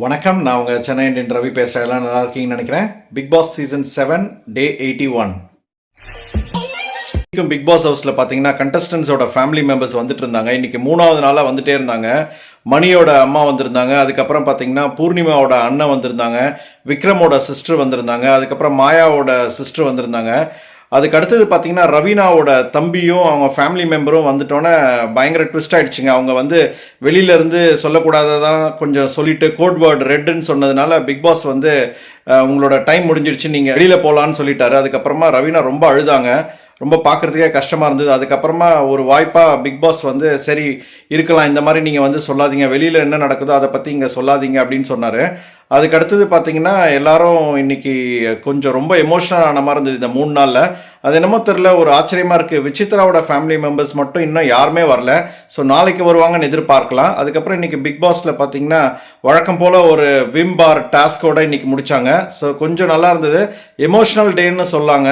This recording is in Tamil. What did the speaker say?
வணக்கம். நான் உங்கள் சென்னை இண்டியன் ரவி பேசுகிறேன் எல்லாம் நல்லா இருக்கீங்கன்னு நினைக்கிறேன். Bigg Boss season seven day eighty one இன்றைக்கும் பிக் பாஸ் ஹவுஸில் பார்த்தீங்கன்னா கண்டஸ்டன்ஸோட ஃபேமிலி மெம்பர்ஸ் வந்துட்டு இருந்தாங்க. இன்றைக்கி மூணாவது நாளாக வந்துட்டே இருந்தாங்க. மணியோட அம்மா வந்திருந்தாங்க. அதுக்கப்புறம் பார்த்தீங்கன்னா பூர்ணிமாவோட அண்ணன் வந்திருந்தாங்க. விக்ரமோட சிஸ்டர் வந்திருந்தாங்க. அதுக்கப்புறம் மாயாவோட சிஸ்டர் வந்திருந்தாங்க. அதுக்கு அடுத்தது பார்த்தீங்கன்னா ரவீனாவோட தம்பியும் அவங்க ஃபேமிலி மெம்பரும் வந்துட்டோன்னே பயங்கர ட்விஸ்ட் ஆகிடுச்சிங்க அவங்க வந்து வெளியிலேருந்து சொல்லக்கூடாததான் கொஞ்சம் சொல்லிட்டு கோட் வேர்டு ரெட்டுன்னு சொன்னதுனால பிக் பாஸ் வந்து உங்களோட டைம் முடிஞ்சிருச்சு நீங்கள் வெளியில் போகலான்னு சொல்லிட்டாரு. அதுக்கப்புறமா ரவீனா ரொம்ப அழுதாங்க. ரொம்ப பார்க்குறதுக்கே கஷ்டமாக இருந்தது. அதுக்கப்புறமா ஒரு வாய்ப்பாக பிக் பாஸ் வந்து சரி இருக்கலாம் இந்த மாதிரி நீங்கள் வந்து சொல்லாதீங்க. வெளியில் என்ன நடக்குதோ அதை பற்றி இங்கே சொல்லாதீங்க அப்படின்னு சொன்னார். அதுக்கு அடுத்தது பார்த்தீங்கன்னா எல்லாரும் இன்னைக்கு கொஞ்சம் ரொம்ப எமோஷனல் ஆன மாதிரி இருந்தது இந்த மூணு நாளில். அது என்னமோ தெரில ஒரு ஆச்சரியமாக இருக்குது விசித்ராவோட ஃபேமிலி மெம்பர்ஸ் மட்டும் இன்னும் யாருமே வரல. ஸோ நாளைக்கு வருவாங்கன்னு எதிர்பார்க்கலாம். அதுக்கப்புறம் இன்றைக்கி பிக் பாஸில் பார்த்தீங்கன்னா வழக்கம் போல் ஒரு விம் பார் டாஸ்கோடு இன்னைக்கு முடித்தாங்க ஸோ கொஞ்சம் நல்லா இருந்தது. எமோஷ்னல் டேன்னு சொல்லாங்க.